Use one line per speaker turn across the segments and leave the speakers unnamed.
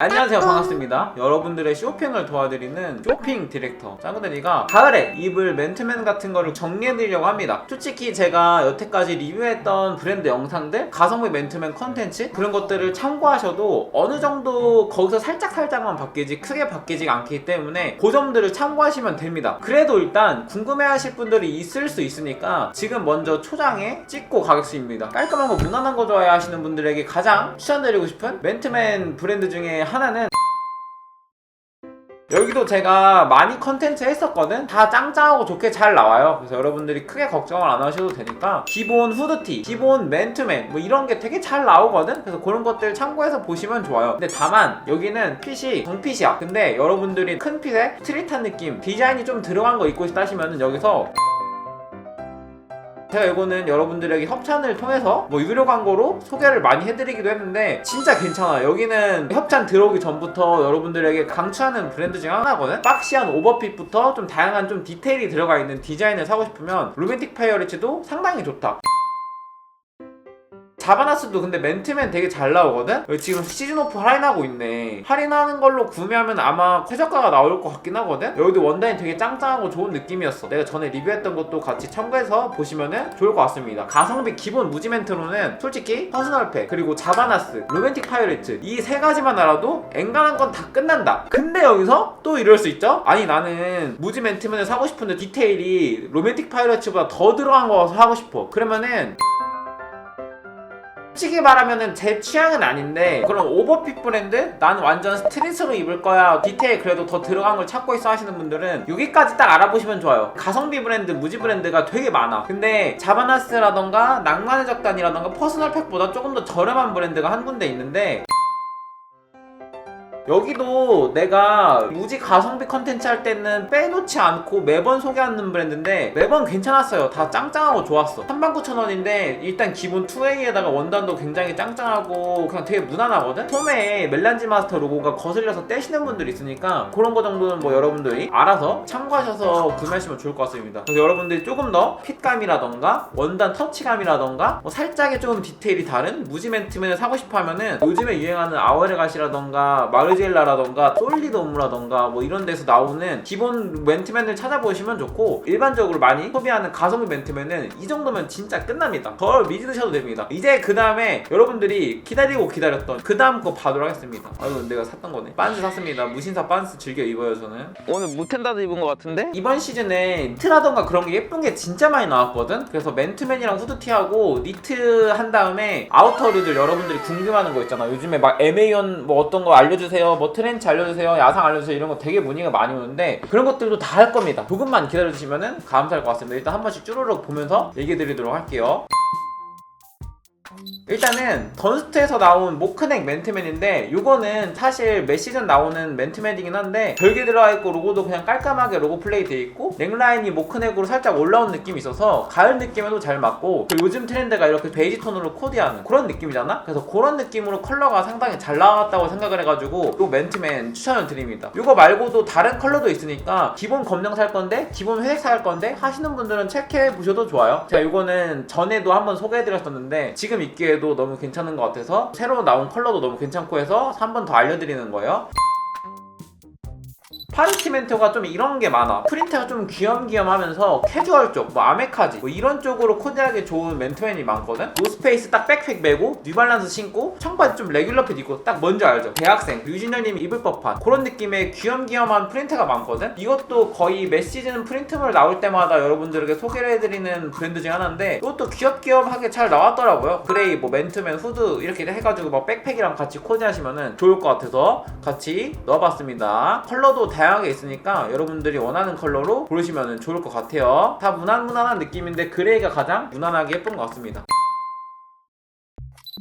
안녕하세요. 반갑습니다. 여러분들의 쇼핑을 도와드리는 쇼핑 디렉터 짱구대리가 가을에 입을 맨투맨 같은 거를 정리해드리려고 합니다. 솔직히 제가 여태까지 리뷰했던 브랜드 영상들 가성비 맨투맨 컨텐츠 그런 것들을 참고하셔도 어느 정도 거기서 살짝 살짝만 바뀌지 크게 바뀌지 않기 때문에 그 점들을 참고하시면 됩니다. 그래도 일단 궁금해하실 분들이 있을 수 있으니까 지금 먼저 초장에 찍고 가겠습니다. 깔끔한 거 무난한 거 좋아하시는 분들에게 가장 추천드리고 싶은 맨투맨 브랜드 중에 하나는 여기도 제가 많이 컨텐츠 했었거든? 다 짱짱하고 좋게 잘 나와요. 그래서 여러분들이 크게 걱정을 안 하셔도 되니까 기본 후드티, 기본 맨투맨 뭐 이런 게 되게 잘 나오거든? 그래서 그런 것들 참고해서 보시면 좋아요. 근데 다만 여기는 핏이 정핏이야. 근데 여러분들이 큰 핏에 스트릿한 느낌, 디자인이 좀 들어간 거 입고 싶다 하시면 여기서 제가 이거는 여러분들에게 협찬을 통해서 뭐 유료 광고로 소개를 많이 해드리기도 했는데 진짜 괜찮아요. 여기는 협찬 들어오기 전부터 여러분들에게 강추하는 브랜드 중 하나거든. 박시한 오버핏부터 좀 다양한 좀 디테일이 들어가 있는 디자인을 사고 싶으면 로맨틱 파이어리츠도 상당히 좋다. 자바나스도 근데 맨투맨 되게 잘 나오거든? 지금 시즌 오프 할인하고 있네 할인하는 걸로 구매하면 아마 최저가가 나올 것 같긴 하거든? 여기도 원단이 되게 짱짱하고 좋은 느낌이었어 내가 전에 리뷰했던 것도 같이 첨가해서 보시면은 좋을 것 같습니다 가성비 기본 무지 멘트로는 솔직히 퍼스널팩 그리고 자바나스 로맨틱 파이어리츠 이 세 가지만 알아도 앵간한 건 다 끝난다 근데 여기서 또 이럴 수 있죠? 아니 나는 무지 멘트맨을 사고 싶은데 디테일이 로맨틱 파이어리츠보다 더 들어간 거 사고 싶어 그러면은 솔직히 말하면은 제 취향은 아닌데 그런 오버핏 브랜드? 난 완전 스트릿으로 입을 거야. 디테일 그래도 더 들어간 걸 찾고 있어 하시는 분들은 여기까지 딱 알아보시면 좋아요. 가성비 브랜드, 무지 브랜드가 되게 많아. 근데 자바나스라던가 낭만의 적단이라던가 퍼스널 팩보다 조금 더 저렴한 브랜드가 한 군데 있는데 여기도 내가 무지 가성비 컨텐츠 할 때는 빼놓지 않고 매번 소개하는 브랜드인데 매번 괜찮았어요. 다 짱짱하고 좋았어. 39,000원인데 일단 기본 2A에다가 원단도 굉장히 짱짱하고 그냥 되게 무난하거든? 소매에 멜란지 마스터 로고가 거슬려서 떼시는 분들이 있으니까 그런 거 정도는 뭐 여러분들이 알아서 참고하셔서 구매하시면 좋을 것 같습니다. 그래서 여러분들이 조금 더 핏감이라던가 원단 터치감이라던가 뭐 살짝의 조금 디테일이 다른 무지멘트맨을 사고 싶어 하면은 요즘에 유행하는 아워레갓이라던가 마르 젤라라던가 솔리드 옴무라던가 뭐 이런 데서 나오는 기본 멘트맨을 찾아보시면 좋고 일반적으로 많이 소비하는 가성비 멘트맨은 이 정도면 진짜 끝납니다. 덜 믿으셔도 됩니다. 이제 그 다음에 여러분들이 기다리고 기다렸던 그 다음 거 봐도록 하겠습니다. 아 이거 내가 샀던 거네. 빤스 샀습니다. 무신사 빤스 즐겨 입어요 저는. 오늘 무텐다도 입은 것 같은데? 이번 시즌에 니트라던가 그런 게 예쁜 게 진짜 많이 나왔거든? 그래서 맨투맨이랑 후드티하고 니트 한 다음에 아우터류들 여러분들이 궁금하는 거 있잖아. 요즘에 막 에메이언 뭐 어떤 거 알려주세요. 뭐 트렌치 알려주세요. 야상 알려주세요. 이런 거 되게 문의가 많이 오는데 그런 것들도 다 할 겁니다. 조금만 기다려주시면 감사할 것 같습니다. 일단 한 번씩 쭈루룩 보면서 얘기해 드리도록 할게요. 일단은 던스트에서 나온 모크넥 맨투맨인데 이거는 사실 매 시즌 나오는 맨투맨이긴 한데 별게 들어가 있고 로고도 그냥 깔끔하게 로고 플레이 돼 있고 넥라인이 모크넥으로 살짝 올라온 느낌이 있어서 가을 느낌에도 잘 맞고 그리고 요즘 트렌드가 이렇게 베이지 톤으로 코디하는 그런 느낌이잖아? 그래서 그런 느낌으로 컬러가 상당히 잘 나왔다고 생각을 해가지고 이 맨투맨 추천을 드립니다. 이거 말고도 다른 컬러도 있으니까 기본 검정 살 건데 기본 회색 살 건데 하시는 분들은 체크해 보셔도 좋아요. 제가 이거는 전에도 한번 소개해 드렸었는데 지금 입기에도 너무 괜찮은 것 같아서 새로 나온 컬러도 너무 괜찮고 해서 한 번 더 알려드리는 거예요 파리티멘토가 좀 이런 게 많아. 프린트가 좀 귀염귀염하면서 캐주얼 쪽, 뭐 아메카지, 뭐 이런 쪽으로 코디하기 좋은 맨투맨이 많거든. 노스페이스 딱 백팩 메고 뉴발란스 신고 청바지 좀 레귤러 핏 입고 딱 뭔지 알죠? 대학생 유진열님이 입을 법한 그런 느낌의 귀염귀염한 프린트가 많거든. 이것도 거의 매 시즌 프린트물 나올 때마다 여러분들에게 소개를 해드리는 브랜드 중 하나인데 이것도 귀엽귀염하게 잘 나왔더라고요. 그레이, 뭐 맨투맨, 후드 이렇게 해가지고 막 백팩이랑 같이 코디하시면은 좋을 것 같아서 같이 넣어봤습니다. 컬러도 다양 하게 있으니까 여러분들이 원하는 컬러로 고르시면 좋을 것 같아요. 다 무난무난한 느낌인데 그레이가 가장 무난하게 예쁜 것 같습니다.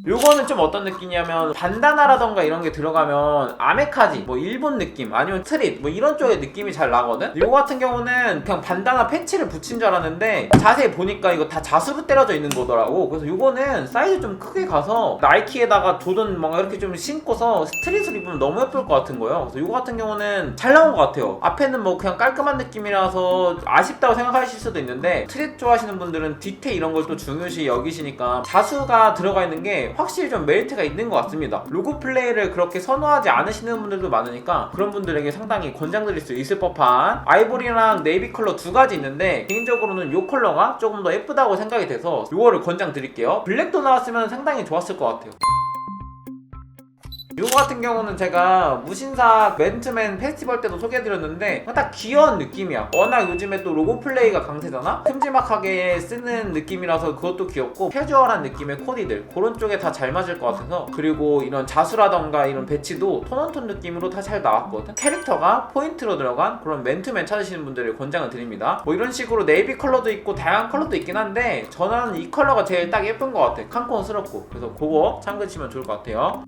요거는 좀 어떤 느낌이냐면 반다나라던가 이런 게 들어가면 아메카지 뭐 일본 느낌 아니면 트릿 뭐 이런 쪽의 느낌이 잘 나거든? 요거 같은 경우는 그냥 반다나 패치를 붙인 줄 알았는데 자세히 보니까 이거 다 자수로 때려져 있는 거더라고. 그래서 요거는 사이즈 좀 크게 가서 나이키에다가 조던 막 이렇게 좀 신고서 스트릿을 입으면 너무 예쁠 것 같은 거예요. 그래서 요거 같은 경우는 잘 나온 것 같아요. 앞에는 뭐 그냥 깔끔한 느낌이라서 아쉽다고 생각하실 수도 있는데 트릿 좋아하시는 분들은 디테일 이런 걸 또 중요시 여기시니까 자수가 들어가 있는 게 확실히 좀 메리트가 있는 것 같습니다. 로고 플레이를 그렇게 선호하지 않으시는 분들도 많으니까 그런 분들에게 상당히 권장드릴 수 있을 법한 아이보리랑 네이비 컬러 두 가지 있는데 개인적으로는 이 컬러가 조금 더 예쁘다고 생각이 돼서 이거를 권장드릴게요. 블랙도 나왔으면 상당히 좋았을 것 같아요. 이거 같은 경우는 제가 무신사 맨투맨 페스티벌 때도 소개해드렸는데 딱 귀여운 느낌이야. 워낙 요즘에 또 로고 플레이가 강세잖아? 큼지막하게 쓰는 느낌이라서 그것도 귀엽고 캐주얼한 느낌의 코디들 그런 쪽에 다 잘 맞을 것 같아서. 그리고 이런 자수라던가 이런 배치도 톤온톤 느낌으로 다 잘 나왔거든? 캐릭터가 포인트로 들어간 그런 맨투맨 찾으시는 분들을 권장을 드립니다. 뭐 이런 식으로 네이비 컬러도 있고 다양한 컬러도 있긴 한데 저는 이 컬러가 제일 딱 예쁜 것 같아. 칸콘스럽고. 그래서 그거 참고하시면 좋을 것 같아요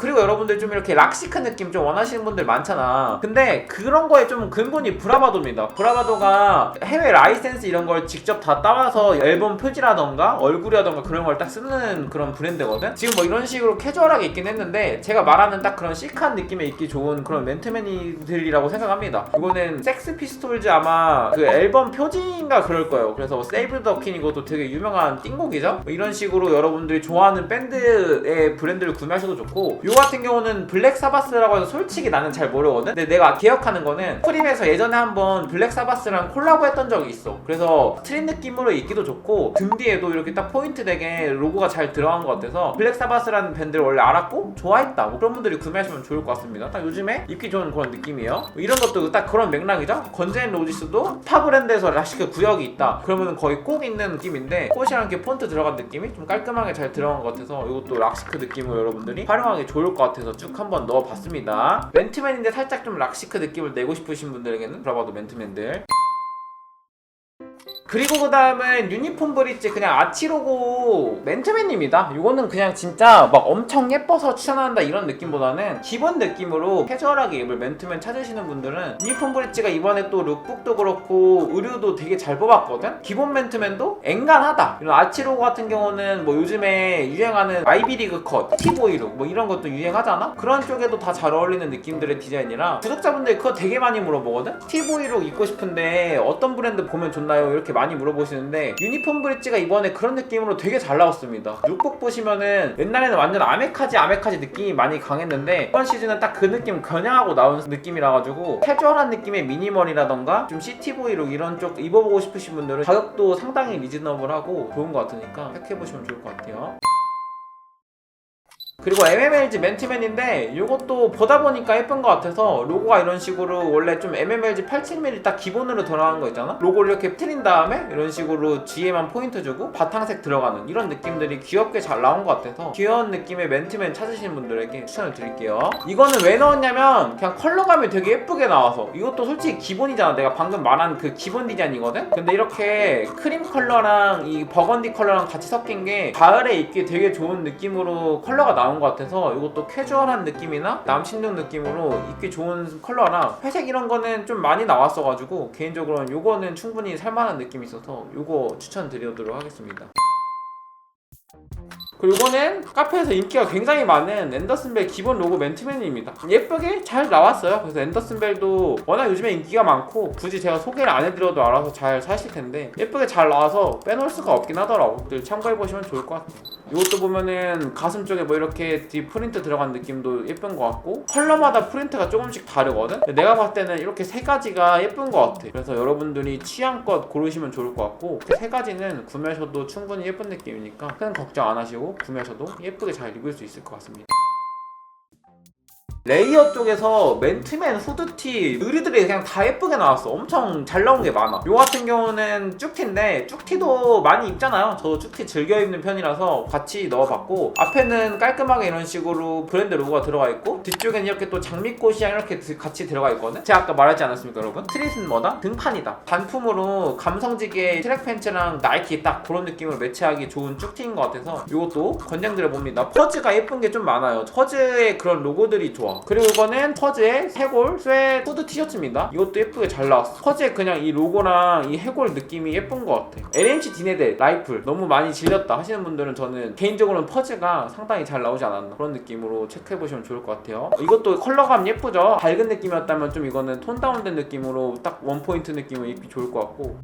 그리고 여러분들 좀 이렇게 락시크 느낌 좀 원하시는 분들 많잖아. 근데 그런 거에 좀 근본이 브라바도입니다. 브라바도가 해외 라이센스 이런 걸 직접 다 따와서 앨범 표지라던가 얼굴이라던가 그런 걸 딱 쓰는 그런 브랜드거든. 지금 뭐 이런 식으로 캐주얼하게 있긴 했는데 제가 말하는 딱 그런 시크한 느낌에 있기 좋은 그런 맨투맨이들이라고 생각합니다. 이거는 섹스 피스톨즈 아마 그 앨범 표지인가 그럴 거예요. 그래서 세이브 더 퀸 이것도 되게 유명한 띵곡이죠. 뭐 이런 식으로 여러분들이 좋아하는 밴드의 브랜드를 구매하셔도 좋고 요 같은 경우는 블랙 사바스라고 해서 솔직히 나는 잘 모르거든. 근데 내가 기억하는 거는 프림에서 예전에 한번 블랙 사바스랑 콜라보 했던 적이 있어. 그래서 트린 느낌으로 입기도 좋고 등 뒤에도 이렇게 딱 포인트 되게 로고가 잘 들어간 것 같아서 블랙 사바스라는 밴드를 원래 알았고 좋아했다. 뭐 그런 분들이 구매하시면 좋을 것 같습니다. 딱 요즘에 입기 좋은 그런 느낌이에요. 뭐 이런 것도 딱 그런 맥락이죠. 건재인 로지스도 타 브랜드에서 라시크 구역이 있다. 그러면 거의 꼭 있는 느낌인데 꽃이랑 이렇게 폰트 들어간 느낌이 좀 깔끔하게 잘 들어간 것 같아서 이것도 락시크 느낌으로 여러분들이 활용하기 좋을 것 같아서 쭉 한번 넣어봤습니다. 맨투맨인데 살짝 좀 락시크 느낌을 내고 싶으신 분들에게는 들어봐도 맨투맨들. 그리고 그 다음은 유니폼 브릿지 그냥 아치 로고 맨투맨입니다. 이거는 그냥 진짜 막 엄청 예뻐서 추천한다 이런 느낌보다는 기본 느낌으로 캐주얼하게 입을 맨투맨 찾으시는 분들은 유니폼 브릿지가 이번에 또 룩북도 그렇고 의류도 되게 잘 뽑았거든. 기본 맨투맨도 앵간하다. 이런 아치 로고 같은 경우는 뭐 요즘에 유행하는 아이비리그 컷, 티보이 룩 뭐 이런 것도 유행하잖아. 그런 쪽에도 다 잘 어울리는 느낌들의 디자인이라 구독자분들 그거 되게 많이 물어보거든. 티보이 룩 입고 싶은데 어떤 브랜드 보면 좋나요? 이렇게 많이 물어보시는데 유니폼 브릿지가 이번에 그런 느낌으로 되게 잘 나왔습니다. 룩북 보시면은 옛날에는 완전 아메카지 아메카지 느낌이 많이 강했는데 이번 시즌은 딱 그 느낌 겨냥하고 나온 느낌이라 가지고 캐주얼한 느낌의 미니멀이라던가 좀 시티보이 룩 이런 쪽 입어보고 싶으신 분들은 가격도 상당히 리즈너블하고 좋은 것 같으니까 획해보시면 좋을 것 같아요. 그리고 MMLG 맨티맨인데 이것도 보다 보니까 예쁜 것 같아서 로고가 이런 식으로 원래 좀 MMLG 87mm 딱 기본으로 들어가는 거 있잖아? 로고를 이렇게 트린 다음에 이런 식으로 뒤에만 포인트 주고 바탕색 들어가는 이런 느낌들이 귀엽게 잘 나온 것 같아서 귀여운 느낌의 맨티맨 찾으시는 분들에게 추천을 드릴게요. 이거는 왜 넣었냐면 그냥 컬러감이 되게 예쁘게 나와서 이것도 솔직히 기본이잖아. 내가 방금 말한 그 기본 디자인이거든? 근데 이렇게 크림 컬러랑 이 버건디 컬러랑 같이 섞인 게 가을에 입기 되게 좋은 느낌으로 컬러가 나온 것 같아서 이것도 캐주얼한 느낌이나 남신룩 느낌으로 입기 좋은 컬러랑 회색 이런 거는 좀 많이 나왔어가지고 개인적으로는 이거는 충분히 살만한 느낌이 있어서 이거 추천드리도록 하겠습니다. 그리고 이거는 카페에서 인기가 굉장히 많은 앤더슨벨 기본 로고 맨투맨입니다. 예쁘게 잘 나왔어요. 그래서 앤더슨벨도 워낙 요즘에 인기가 많고 굳이 제가 소개를 안 해드려도 알아서 잘 사실 텐데 예쁘게 잘 나와서 빼놓을 수가 없긴 하더라고. 늘 참고해보시면 좋을 것 같아요. 이것도 보면은 가슴 쪽에 뭐 이렇게 뒤 프린트 들어간 느낌도 예쁜 것 같고 컬러마다 프린트가 조금씩 다르거든? 내가 봤을 때는 이렇게 세 가지가 예쁜 것 같아. 그래서 여러분들이 취향껏 고르시면 좋을 것 같고 그세 가지는 구매하셔도 충분히 예쁜 느낌이니까 큰 걱정 안 하시고 구매하셔도 예쁘게 잘 입을 수 있을 것 같습니다. 레이어 쪽에서 맨투맨 후드티 의류들이 그냥 다 예쁘게 나왔어. 엄청 잘 나온 게 많아. 요 같은 경우는 쭉티인데 쭉티도 많이 입잖아요. 저도 쭉티 즐겨 입는 편이라서 같이 넣어봤고 앞에는 깔끔하게 이런 식으로 브랜드 로고가 들어가 있고 뒤쪽에는 이렇게 또 장미꽃이랑 이렇게 드- 같이 들어가 있거든? 제가 아까 말하지 않았습니까 여러분? 트릿은 뭐다? 등판이다. 단품으로 감성지게 트랙 팬츠랑 나이키 딱 그런 느낌으로 매치하기 좋은 쭉티인 것 같아서 이것도 권장드려 봅니다. 퍼즈가 예쁜 게 좀 많아요. 퍼즈의 그런 로고들이 좋아 그리고 이거는 퍼즈의 해골 쇠 후드 티셔츠입니다. 이것도 예쁘게 잘 나왔어. 퍼즈의 그냥 이 로고랑 이 해골 느낌이 예쁜 것 같아. LMC 디네데 라이플. 너무 많이 질렸다 하시는 분들은 저는 개인적으로는 퍼즈가 상당히 잘 나오지 않았나 그런 느낌으로 체크해보시면 좋을 것 같아요. 이것도 컬러감 예쁘죠? 밝은 느낌이었다면 좀 이거는 톤 다운된 느낌으로 딱 원포인트 느낌으로 입기 좋을 것 같고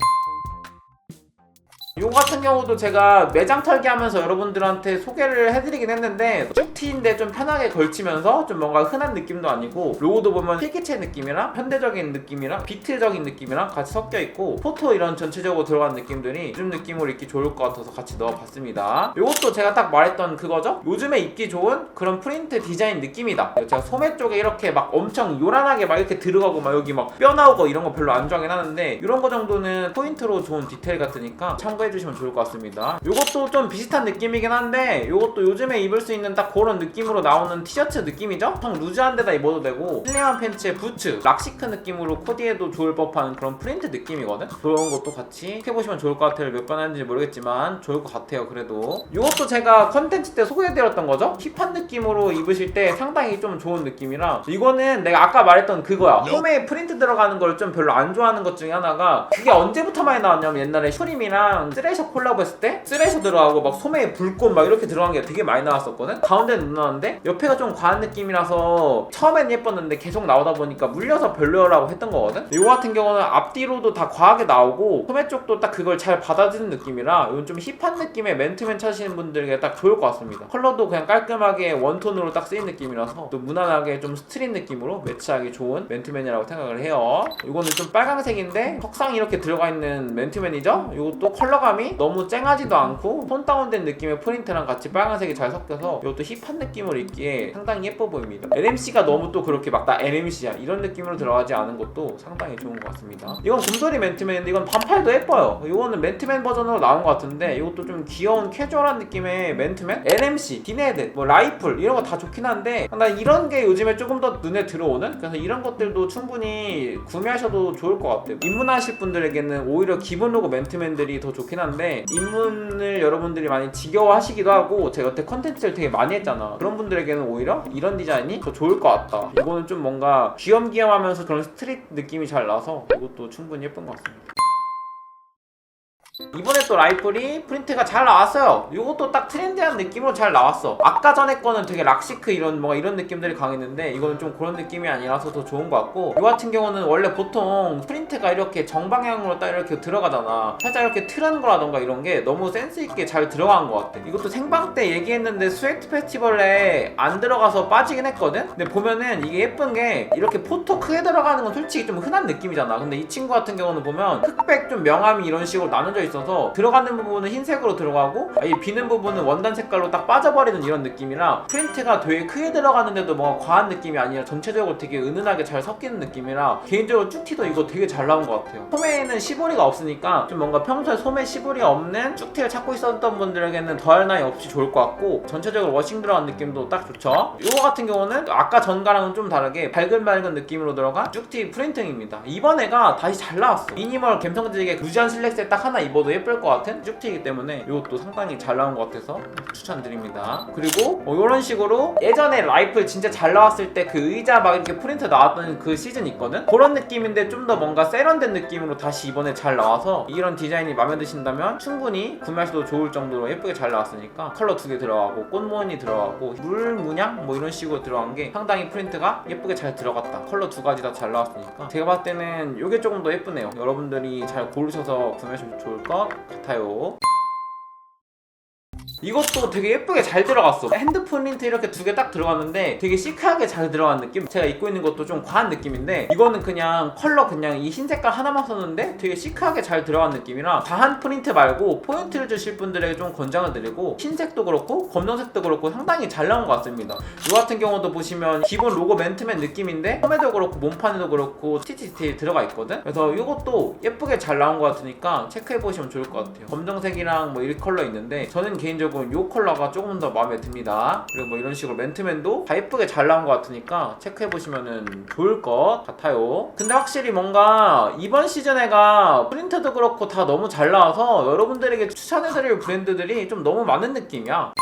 이거 같은 경우도 제가 매장 털기 하면서 여러분들한테 소개를 해드리긴 했는데 쭉티인데 좀 편하게 걸치면서 좀 뭔가 흔한 느낌도 아니고 로고도 보면 필기체 느낌이랑 현대적인 느낌이랑 비트적인 느낌이랑 같이 섞여 있고 포토 이런 전체적으로 들어간 느낌들이 요즘 느낌으로 입기 좋을 것 같아서 같이 넣어봤습니다. 이것도 제가 딱 말했던 그거죠? 요즘에 입기 좋은 그런 프린트 디자인 느낌이다. 제가 소매 쪽에 이렇게 막 엄청 요란하게 막 이렇게 들어가고 막 여기 막 뼈 나오고 이런 거 별로 안 좋아하긴 하는데 이런 거 정도는 포인트로 좋은 디테일 같으니까 참고해 주시면 좋을 것 같습니다. 이것도 좀 비슷한 느낌이긴 한데 이것도 요즘에 입을 수 있는 딱 그런 느낌으로 나오는 티셔츠 느낌이죠? 좀 루즈한 데다 입어도 되고 슬림한 팬츠에 부츠, 락시크 느낌으로 코디해도 좋을 법한 그런 프린트 느낌이거든? 그런 것도 같이 해보시면 좋을 것 같아요. 몇번 하는지 모르겠지만 좋을 것 같아요. 그래도 이것도 제가 컨텐츠 때 소개해드렸던 거죠? 힙한 느낌으로 입으실 때 상당히 좀 좋은 느낌이라 이거는 내가 아까 말했던 그거야. 홈에 프린트 들어가는 걸 좀 별로 안 좋아하는 것 중에 하나가 그게 언제부터 많이 나왔냐면 옛날에 슈림이랑 쓰레셔 콜라보 했을 때 쓰레셔 들어가고 막 소매에 불꽃 막 이렇게 들어간 게 되게 많이 나왔었거든? 가운데는 누나는데 옆에가 좀 과한 느낌이라서 처음엔 예뻤는데 계속 나오다 보니까 물려서 별로라고 했던 거거든? 이거 같은 경우는 앞뒤로도 다 과하게 나오고 소매 쪽도 딱 그걸 잘 받아주는 느낌이라 이건 좀 힙한 느낌의 맨투맨 찾으시는 분들에게 딱 좋을 것 같습니다. 컬러도 그냥 깔끔하게 원톤으로 딱 쓰인 느낌이라서 또 무난하게 좀 스트릿 느낌으로 매치하기 좋은 맨투맨이라고 생각을 해요. 이거는 좀 빨강색인데 석상이 이렇게 들어가 있는 맨투맨이죠? 이것도 컬러 감이 너무 쨍하지도 않고 톤 다운된 느낌의 프린트랑 같이 빨간색이 잘 섞여서 이것도 힙한 느낌으로 입기에 상당히 예뻐 보입니다. LMC가 너무 또 그렇게 막나 LMC야 이런 느낌으로 들어가지 않은 것도 상당히 좋은 것 같습니다. 이건 곰돌이 맨투맨인데 이건 반팔도 예뻐요. 이거는 맨투맨 버전으로 나온 것 같은데 이것도 좀 귀여운 캐주얼한 느낌의 맨투맨? LMC, 디네드, 뭐 라이플 이런 거 다 좋긴 한데 나 이런 게 요즘에 조금 더 눈에 들어오는 그래서 이런 것들도 충분히 구매하셔도 좋을 것 같아요. 입문하실 분들에게는 오히려 기본 로고 맨투맨들이 더 좋긴 한데 입문을 여러분들이 많이 지겨워하시기도 하고 제가 여태 컨텐츠를 되게 많이 했잖아. 그런 분들에게는 오히려 이런 디자인이 더 좋을 것 같다. 이거는 좀 뭔가 귀염귀염하면서 그런 스트릿 느낌이 잘 나서 이것도 충분히 예쁜 것 같습니다. 이번에 또 라이플이 프린트가 잘 나왔어요. 이것도 딱 트렌디한 느낌으로 잘 나왔어. 아까 전에 거는 되게 락시크 이런 뭔가 이런 느낌들이 강했는데 이거는 좀 그런 느낌이 아니라서 더 좋은 것 같고 이 같은 경우는 원래 보통 프린트가 이렇게 정방향으로 딱 이렇게 들어가잖아. 살짝 이렇게 틀은 거라던가 이런 게 너무 센스 있게 잘 들어간 것 같아. 이것도 생방 때 얘기했는데 스웨트 페스티벌에 안 들어가서 빠지긴 했거든. 근데 보면은 이게 예쁜 게 이렇게 포토 크게 들어가는 건 솔직히 좀 흔한 느낌이잖아. 근데 이 친구 같은 경우는 보면 흑백 좀 명암이 이런 식으로 나눠져 있어서 들어가는 부분은 흰색으로 들어가고 이 비는 부분은 원단 색깔로 딱 빠져버리는 이런 느낌이라 프린트가 되게 크게 들어가는데도 뭔가 과한 느낌이 아니라 전체적으로 되게 은은하게 잘 섞이는 느낌이라 개인적으로 쭉티도 이거 되게 잘 나온 것 같아요. 소매에는 시보리가 없으니까 좀 뭔가 평소에 소매 시보리 없는 쭉티를 찾고 있었던 분들에게는 더할 나위 없이 좋을 것 같고 전체적으로 워싱 들어간 느낌도 딱 좋죠. 이거 같은 경우는 아까 전가랑은 좀 다르게 밝은 밝은 느낌으로 들어간 쭉티 프린팅입니다. 이번 애가 다시 잘 나왔어. 미니멀 감성적이게 루지안 슬랙스에 딱 하나 입어 도 예쁠 것 같은 쭉티이기 때문에 이것도 상당히 잘 나온 것 같아서 추천드립니다. 그리고 뭐 이런 식으로 예전에 라이플 진짜 잘 나왔을 때 그 의자 막 이렇게 프린트 나왔던 그 시즌 있거든? 그런 느낌인데 좀 더 뭔가 세련된 느낌으로 다시 이번에 잘 나와서 이런 디자인이 마음에 드신다면 충분히 구매하셔도 좋을 정도로 예쁘게 잘 나왔으니까 컬러 두 개 들어가고 꽃무늬 들어가고 물 문양 뭐 이런 식으로 들어간 게 상당히 프린트가 예쁘게 잘 들어갔다. 컬러 두 가지 다 잘 나왔으니까 제가 봤을 때는 이게 조금 더 예쁘네요. 여러분들이 잘 고르셔서 구매하시면 좋을 것 같아요. 것 같아요. 이것도 되게 예쁘게 잘 들어갔어. 핸드폰 린트 이렇게 두 개 딱 들어갔는데 되게 시크하게 잘 들어간 느낌? 제가 입고 있는 것도 좀 과한 느낌인데 이거는 그냥 컬러 그냥 이 흰 색깔 하나만 썼는데 되게 시크하게 잘 들어간 느낌이라 과한 프린트 말고 포인트를 주실 분들에게 좀 권장을 드리고 흰색도 그렇고 검정색도 그렇고 상당히 잘 나온 것 같습니다. 이 같은 경우도 보시면 기본 로고 맨투맨 느낌인데 소매도 그렇고 몸판에도 그렇고 디테일 들어가 있거든? 그래서 이것도 예쁘게 잘 나온 것 같으니까 체크해 보시면 좋을 것 같아요. 검정색이랑 뭐 이 컬러 있는데 저는 개인적으로 이 컬러가 조금 더 마음에 듭니다. 그리고 뭐 이런 식으로 맨투맨도 다 예쁘게 잘 나온 것 같으니까 체크해 보시면 좋을 것 같아요. 근데 확실히 뭔가 이번 시즌에가 프린트도 그렇고 다 너무 잘 나와서 여러분들에게 추천해드릴 브랜드들이 좀 너무 많은 느낌이야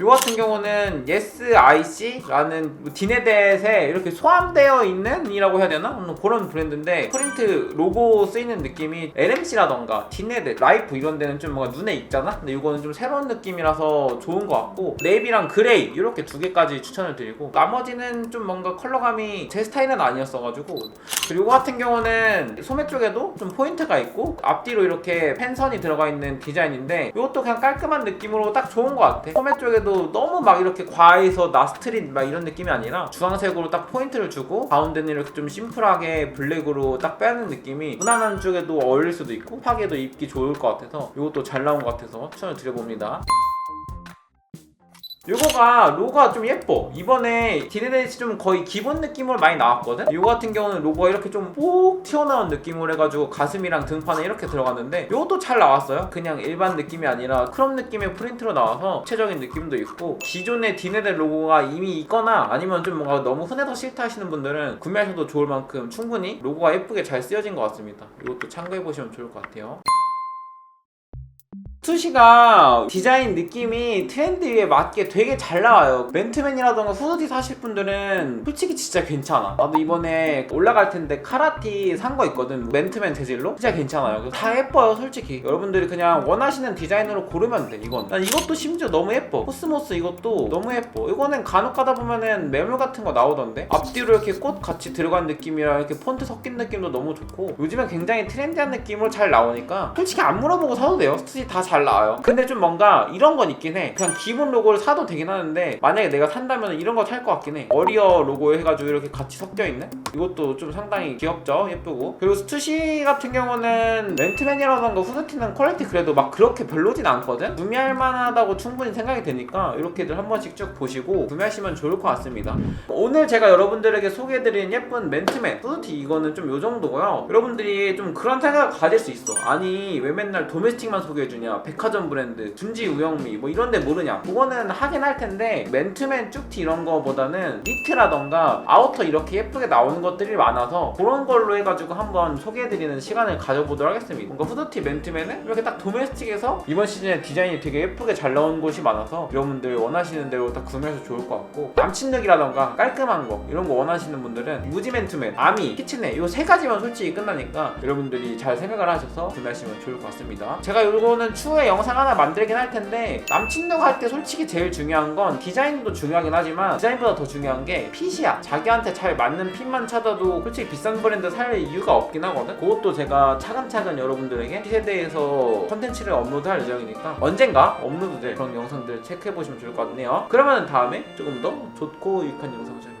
요 같은 경우는 YesIC라는 뭐 디네댓에 이렇게 소함되어 있는 이라고 해야 되나? 음, 그런 브랜드인데 프린트 로고 쓰이는 느낌이 LMC라던가 디네댓, 라이프 이런 데는 좀 뭔가 눈에 익잖아? 근데 이거는 좀 새로운 느낌이라서 좋은 것 같고 네이비랑 그레이 이렇게 두 개까지 추천을 드리고 나머지는 좀 뭔가 컬러감이 제 스타일은 아니었어가지고 그리고 이거 같은 경우는 소매 쪽에도 좀 포인트가 있고 앞뒤로 이렇게 펜선이 들어가 있는 디자인인데 이것도 그냥 깔끔한 느낌으로 딱 좋은 것 같아 소매 쪽에도 너무 막 이렇게 과해서 나스트릿 막 이런 느낌이 아니라 주황색으로 딱 포인트를 주고 가운데는 이렇게 좀 심플하게 블랙으로 딱 빼는 느낌이 무난한 쪽에도 어울릴 수도 있고 힙하게도 입기 좋을 것 같아서 이것도 잘 나온 것 같아서 추천을 드려봅니다 요거가 로고가 좀 예뻐. 이번에 디네데이치 좀 거의 기본 느낌으로 많이 나왔거든? 요거 같은 경우는 로고가 이렇게 좀뽁 튀어나온 느낌으로 해가지고 가슴이랑 등판에 이렇게 들어갔는데 요것도 잘 나왔어요. 그냥 일반 느낌이 아니라 크롭 느낌의 프린트로 나와서 구체적인 느낌도 있고 기존의 디네데 로고가 이미 있거나 아니면 좀 뭔가 너무 흔해서 싫다 하시는 분들은 구매하셔도 좋을 만큼 충분히 로고가 예쁘게 잘 쓰여진 것 같습니다. 이것도 참고해보시면 좋을 것 같아요 투시가 디자인 느낌이 트렌드에 맞게 되게 잘 나와요. 맨투맨이라던가 후드티 사실 분들은 솔직히 진짜 괜찮아. 나도 이번에 올라갈 텐데 카라티 산 거 있거든. 맨투맨 재질로. 진짜 괜찮아요. 다 예뻐요, 솔직히. 여러분들이 그냥 원하시는 디자인으로 고르면 돼, 이건. 난 이것도 심지어 너무 예뻐. 코스모스 이것도 너무 예뻐. 이거는 간혹 가다 보면은 매물 같은 거 나오던데. 앞뒤로 이렇게 꽃 같이 들어간 느낌이랑 이렇게 폰트 섞인 느낌도 너무 좋고. 요즘엔 굉장히 트렌디한 느낌으로 잘 나오니까 솔직히 안 물어보고 사도 돼요. 투시 다잘 나와요. 근데 좀 뭔가 이런 건 있긴 해. 그냥 기본 로고를 사도 되긴 하는데 만약에 내가 산다면 이런 거 살 것 같긴 해. 어리어 로고 해가지고 이렇게 같이 섞여 있는? 이것도 좀 상당히 귀엽죠, 예쁘고. 그리고 스투시 같은 경우는 맨투맨이라던가 후드티는 퀄리티 그래도 막 그렇게 별로진 않거든. 구매할 만하다고 충분히 생각이 되니까 이렇게들 한 번씩 쭉 보시고 구매하시면 좋을 것 같습니다. 오늘 제가 여러분들에게 소개해드린 예쁜 맨투맨 후드티 이거는 좀 요 정도고요. 여러분들이 좀 그런 생각을 가질 수 있어. 아니 왜 맨날 도메스틱만 소개해주냐? 백화점 브랜드, 준지 우영미 뭐 이런 데 모르냐? 그거는 하긴 할 텐데 맨투맨 쭉티 이런 거보다는 니트라던가 아우터 이렇게 예쁘게 나오는 것들이 많아서 그런 걸로 해가지고 한번 소개해드리는 시간을 가져보도록 하겠습니다. 뭔가 후드티 맨투맨은 이렇게 딱 도메스틱에서 이번 시즌에 디자인이 되게 예쁘게 잘 나온 곳이 많아서 여러분들 원하시는 대로 딱 구매해서 좋을 것 같고 남친룩이라던가 깔끔한 거 이런 거 원하시는 분들은 무지 맨투맨, 아미, 키친에 이 세 가지만 솔직히 끝나니까 여러분들이 잘 생각을 하셔서 구매하시면 좋을 것 같습니다. 제가 이거는 추 후에 영상 하나 만들긴 할 텐데 남친룩 할 때 솔직히 제일 중요한 건 디자인도 중요하긴 하지만 디자인보다 더 중요한 게 핏이야. 자기한테 잘 맞는 핏만 찾아도 솔직히 비싼 브랜드 살 이유가 없긴 하거든. 그것도 제가 차근차근 여러분들에게 핏에 대해서 컨텐츠를 업로드할 예정이니까 언젠가 업로드될 그런 영상들 체크해 보시면 좋을 것 같네요. 그러면 다음에 조금 더 좋고 유익한 영상을.